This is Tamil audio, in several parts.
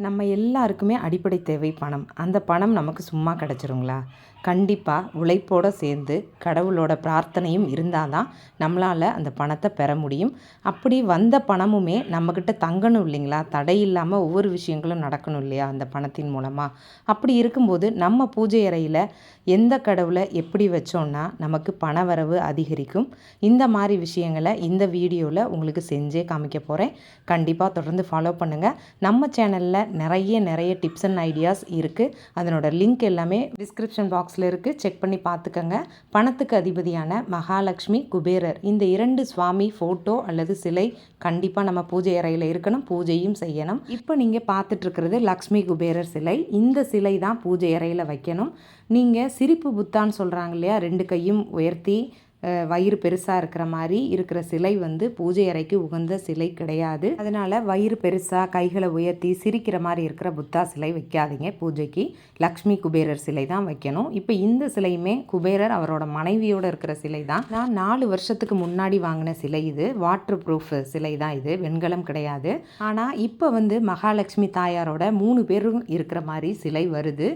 நம்ம எல்லாருக்குமே அடிப்படை தேவை பணம். அந்த பணம் நமக்கு சும்மா கிடச்சிருங்களா? கண்டிப்பாக உழைப்போடு சேர்ந்து கடவுளோட பிரார்த்தனையும் இருந்தால் தான் நம்மளால் அந்த பணத்தை பெற முடியும். அப்படி வந்த பணமுமே நம்மக்கிட்ட தங்கணும் இல்லைங்களா? தடை இல்லாமல் ஒவ்வொரு விஷயங்களும் நடக்கணும் இல்லையா அந்த பணத்தின் மூலமாக அப்படி இருக்கும்போது நம்ம பூஜை அறையில் எந்த கடவுளை எப்படி வச்சோன்னா நமக்கு பண வரவு அதிகரிக்கும். இந்த மாதிரி விஷயங்களை இந்த வீடியோவில் உங்களுக்கு செஞ்சே காமிக்க போகிறேன் கண்டிப்பாக தொடர்ந்து ஃபாலோ பண்ணுங்கள் நம்ம சேனலில் நிறைய நிறைய டிப்ஸ் அண்ட் ஐடியாஸ் இருக்குது அதனோட லிங்க் எல்லாமே டிஸ்கிரிப்ஷன் பாக்ஸில் இருக்குது செக் பண்ணி பார்த்துக்கங்க பணத்துக்கு அதிபதியான மகாலட்சுமி குபேரர். இந்த இரண்டு சுவாமி ஃபோட்டோ அல்லது சிலை கண்டிப்பாக நம்ம பூஜை அறையில் இருக்கணும். பூஜையும் செய்யணும். இப்போ நீங்கள் பார்த்துட்ருக்கிறது லக்ஷ்மி குபேரர் சிலை. இந்த சிலை தான் பூஜை அறையில் வைக்கணும். நீங்கள் சிரிப்பு புத்தான்னு சொல்கிறாங்க இல்லையா? ரெண்டு கையும் உயர்த்தி வயிறு பெருசாக இருக்கிற மாதிரி இருக்கிற சிலை வந்து பூஜை அறைக்கு உகந்த சிலை கிடையாது. அதனால் வயிறு பெருசாக கைகளை உயர்த்தி சிரிக்கிற மாதிரி இருக்கிற புத்தா சிலை வைக்காதீங்க பூஜைக்கு. லக்ஷ்மி குபேரர் சிலை தான் வைக்கணும். இப்போ இந்த சிலையுமே குபேரர் அவரோட மனைவியோடு இருக்கிற சிலை தான். நான் நாலு வருஷத்துக்கு முன்னாடி வாங்கின சிலை இது. வாட்டர் ப்ரூஃப் சிலை தான் இது. வெண்கலம் கிடையாது. ஆனால் இப்போ வந்து மகாலட்சுமி தாயாரோட மூணு பேரும் இருக்கிற மாதிரி சிலை வருது.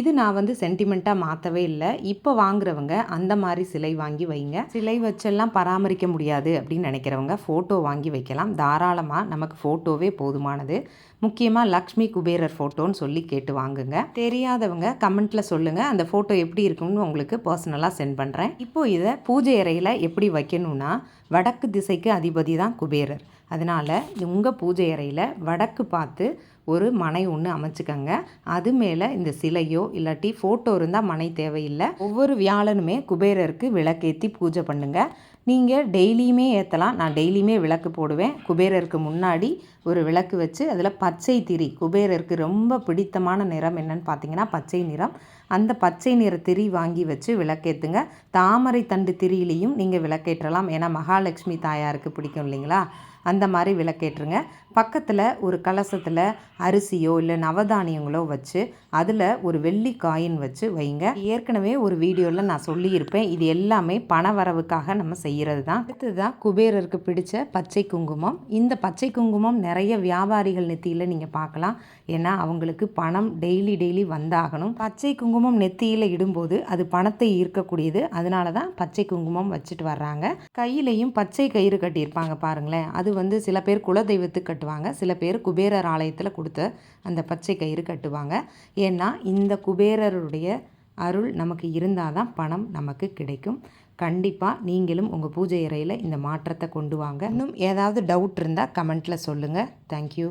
இது நான் வந்து சென்டிமெண்ட்டாக மாற்றவே இல்லை. இப்போ வாங்குறவங்க அந்த மாதிரி சிலை வாங்கி வைங்க. சிலை வச்செல்லாம் பராமரிக்க முடியாது அப்படின்னு நினைக்கிறவங்க ஃபோட்டோ வாங்கி வைக்கலாம். தாராளமாக நமக்கு ஃபோட்டோவே போதுமானது. முக்கியமாக லக்ஷ்மி குபேரர் ஃபோட்டோன்னு சொல்லி கேட்டு வாங்குங்க. தெரியாதவங்க கமெண்ட்டில் சொல்லுங்கள் அந்த ஃபோட்டோ எப்படி இருக்குன்னு உங்களுக்கு பர்சனலாக சென்ட் பண்ணுறேன் இப்போது இதை பூஜை அறையில் எப்படி வைக்கணும்னா வடக்கு திசைக்கு அதிபதி தான் குபேரர். அதனால் உங்கள் பூஜை அறையில் வடக்கு பார்த்து ஒரு மனை ஒன்று அமைச்சுக்கங்க. அது மேலே இந்த சிலையோ இல்லாட்டி ஃபோட்டோ இருந்தால் மனை தேவையில்லை. ஒவ்வொரு வியாழனுமே குபேரருக்கு விளக்கேற்றி பூஜை பண்ணுங்கள் நீங்கள் டெய்லியுமே ஏற்றலாம் நான் டெய்லியுமே விளக்கு போடுவேன். குபேரருக்கு முன்னாடி ஒரு விளக்கு வச்சு அதில் பச்சை திரி. குபேரருக்கு ரொம்ப பிடித்தமான நிறம் என்னன்னு பார்த்தீங்கன்னா பச்சை நிறம். அந்த பச்சை நிற திரி வாங்கி வச்சு விளக்கேற்றுங்க தாமரை தண்டு திரியிலையும் நீங்கள் விளக்கேற்றலாம். ஏன்னா மகாலட்சுமி தாயாருக்கு பிடிக்கும் இல்லைங்களா? அந்த மாதிரி விளக்கேற்றுங்க. பக்கத்தில் ஒரு கலசத்தில் அரிசியோ இல்லை நவதானியங்களோ வச்சு அதில் ஒரு வெள்ளி காயின் வச்சு வைங்க. ஏற்கனவே ஒரு வீடியோவில் நான் சொல்லியிருப்பேன். இது எல்லாமே பண வரவுக்காக நம்ம செய்கிறது தான் அடுத்தது தான் குபேரருக்கு பிடிச்ச பச்சை குங்குமம். இந்த பச்சை குங்குமம் நிறைய வியாபாரிகள் நெத்தியில் நீங்கள் பார்க்கலாம். ஏன்னா அவங்களுக்கு பணம் டெய்லி டெய்லி வந்தாகணும். பச்சை குங்குமம் நெத்தியில் இடும்போது அது பணத்தை ஈர்க்கக்கூடியது. அதனால தான் பச்சை குங்குமம் வச்சுட்டு வர்றாங்க. கையிலையும் பச்சை கயிறு கட்டியிருப்பாங்க பாருங்களேன். அது வந்து சில பேர் குலதெய்வத்துக்கு கட்டுவாங்க. சில பேர் குபேரர் ஆலயத்தில் கொடுத்த அந்த பச்சை கயிறு கட்டுவாங்க. ஏன்னா இந்த குபேரருடைய அருள் நமக்கு இருந்தால் தான் பணம் நமக்கு கிடைக்கும். கண்டிப்பாக நீங்களும் உங்கள் பூஜை அறையில் இந்த மாற்றத்தை கொண்டு வாங்க. இன்னும் ஏதாவது டவுட் இருந்தால் கமெண்ட்டில் சொல்லுங்கள் தேங்க்யூ